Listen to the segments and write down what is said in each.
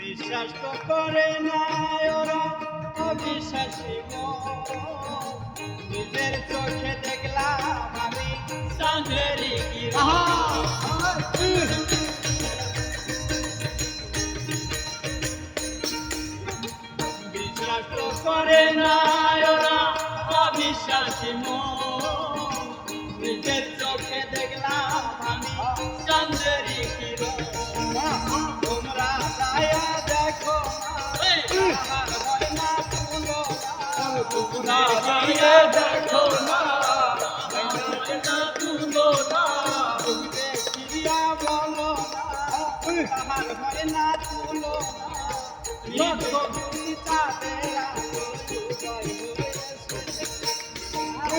বিশ্বাস তো করে না করে না ওরা অবিশ্বাসী নিজের চোখে দেখলাম আমি চন্দ্রের কিরণ। তোমরা দায়া দেখো হয় না তোমরা না দেখো না আমার হয় না। তুলো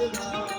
Barcelona.